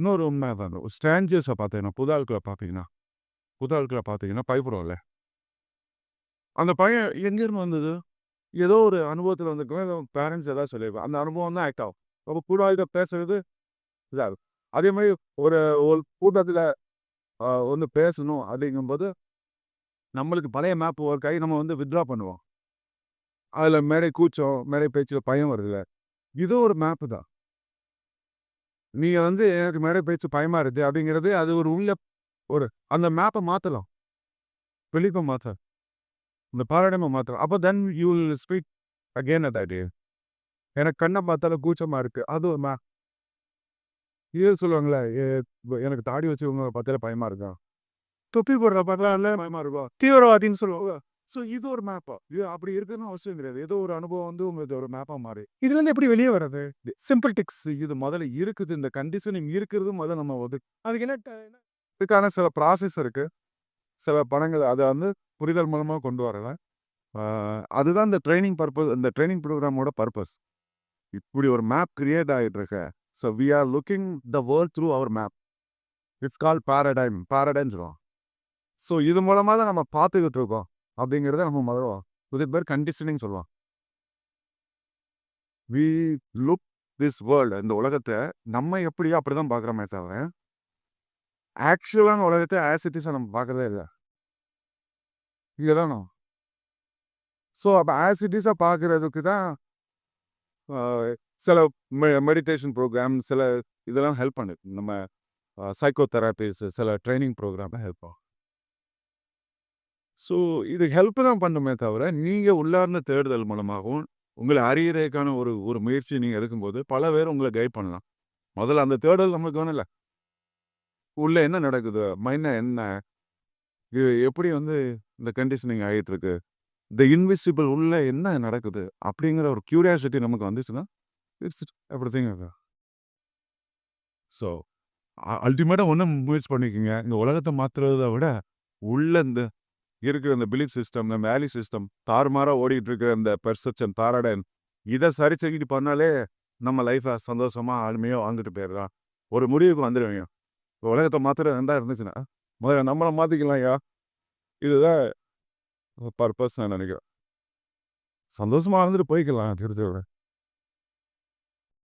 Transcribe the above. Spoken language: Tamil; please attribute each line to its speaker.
Speaker 1: இன்னொரு உண்மை தான் ஸ்ட்ராஞ்சர்ஸை பார்த்தீங்கன்னா புது ஆட்களை பார்த்தீங்கன்னா புது ஆட்களை பார்த்தீங்கன்னா பயப்படும்ல அந்த பையன் எங்கேருந்து வந்தது? ஏதோ ஒரு அனுபவத்தில் வந்துருக்கோம் பேரண்ட்ஸ் ஏதாவது சொல்லியிருப்பாங்க அந்த அனுபவம் தான் ஆக்ட் ஆகும். அப்போ புது ஆள்கிட்ட பேசுறது இருக்கும் அதே மாதிரி ஒரு ஒரு கூட்டத்தில் வந்து பேசணும் அப்படிங்கும்போது நம்மளுக்கு பழைய மேப் ஒர்க் ஆகி நம்ம வந்து வித்ட்ரா பண்ணுவோம். அதில் மேடை கூச்சம் மேடை பேச்சில் பயம் வருதுல இது ஒரு மேப்பு தான். நீங்கள் வந்து எனக்கு மேடை பேச்சு பயமாக இருக்கு அப்படிங்கிறது அது ஒரு உள்ள ஒரு அந்த மேப்பை மாற்றலாம் வெளிப்பை மாற்ற இந்த பாராடைமை மாற்றலாம் அப்போ then you will speak again at idea எனக்கு கண்ணை பார்த்தாலும் கூச்சமாக இருக்குது அது ஒரு மே இது சொல்லுவாங்களே "ஏ, எனக்கு தாடி வச்சு உங்களை பார்த்தாலே பயமாக இருக்கும் தொப்பி போடுற பார்த்தா இல்லை இருக்கும் தீவிரவாதின்னு சொல்லுவாங்க. ஸோ இது ஒரு மேப்பா இது அப்படி இருக்குன்னு அவசியம் கிடையாது. ஏதோ ஒரு அனுபவம் வந்து உங்களுக்கு ஒரு மேப்பா மாறி.
Speaker 2: இதுல இருந்து எப்படி வெளியே வர்றது? சிம்பிள் டிக்ஸ்
Speaker 1: இது முதல்ல இருக்குது. இந்த கண்டிஷனிங் இருக்கிறது முதல்ல நம்ம ஒதுக்கு
Speaker 2: அதுக்கு என்ன
Speaker 1: இதுக்கான சில ப்ராசஸ் இருக்கு. சில பணங்கள் அதை வந்து புரிதல் மூலமாக கொண்டு வரல. அதுதான் இந்த ட்ரைனிங் பர்பஸ் இந்த ட்ரைனிங் ப்ரோக்ராமோட பர்பஸ் இப்படி ஒரு மேப் கிரியேட் ஆகிட்டு இருக்க so we are looking the world through our map it's call paradigm paradigm சொல்லுவோம் ஸோ இது மூலமாக தான் நம்ம பார்த்துக்கிட்டு இருக்கோம். அப்படிங்கிறத நம்ம முதல்ல இதுக்கு பேர் கண்டிஷனிங் சொல்லுவோம் வி லுக் திஸ் வேர்ல்டு இந்த உலகத்தை நம்ம எப்படியோ அப்படி தான் பார்க்குறோமே தவிர ஆக்சுவலான உலகத்தை ஆசிட்டிஸை நம்ம பார்க்குறதே இல்லை. இங்கே தானோ ஸோ அப்போ ஆசிட்டிஸாக பார்க்குறதுக்கு தான் சில மெ மெடிடேஷன் ப்ரோக்ராம் சில இதெல்லாம் ஹெல்ப் பண்ணுது. நம்ம சைக்கோ தெராபிஸ் சில ட்ரைனிங் ப்ரோக்ராம் ஹெல்ப் ஆகும். ஸோ இது ஹெல்ப் தான் பண்ணுமே தவிர நீங்கள் உள்ளார்ந்த தேடுதல் மூலமாகவும் உங்களை அறியறதுக்கான ஒரு ஒரு முயற்சி நீங்கள் எடுக்கும்போது பல பேர் உங்களை கைட் பண்ணலாம். முதல்ல அந்த தேடல் நம்மளுக்கு வேணும்ல. உள்ள என்ன நடக்குது? மைண்ட் என்ன? இது எப்படி வந்து இந்த கண்டிஷனிங் ஆகிட்டு இருக்கு இந்த இன்விசிபிள் உள்ள என்ன நடக்குது? அப்படிங்கிற ஒரு கியூரியாசிட்டி நமக்கு வந்துச்சுன்னா இட்ஸ் எப்படி திங் ஸோ அல்டிமேட்டாக ஒன்றும் முயற்சி பண்ணிக்கோங்க. இந்த உலகத்தை மாற்றுறத விட உள்ள இந்த இருக்கிற இந்த பிலீஃப் சிஸ்டம் இந்த வேலி சிஸ்டம் தாறுமாறாக ஓடிட்டு இருக்கிற இந்த பெர்செப்ஷன் பாராடைம் இதை சரி செஞ்சுட்டு பண்ணாலே நம்ம லைஃப்பை சந்தோஷமாக அருமையாக வாழ்ந்துட்டு போயிடலாம். ஒரு முடிவுக்கு வந்துடுவீங்க இப்போ உலகத்தை மாத்திரம் இருந்தா இருந்துச்சுன்னா முதல்ல நம்மளை மாற்றிக்கலாம் ஐயா. இதுதான் பர்பஸ் நான் நினைக்கிறேன். சந்தோஷமாக இருந்துட்டு போய்க்கலாம் திருச்சியோட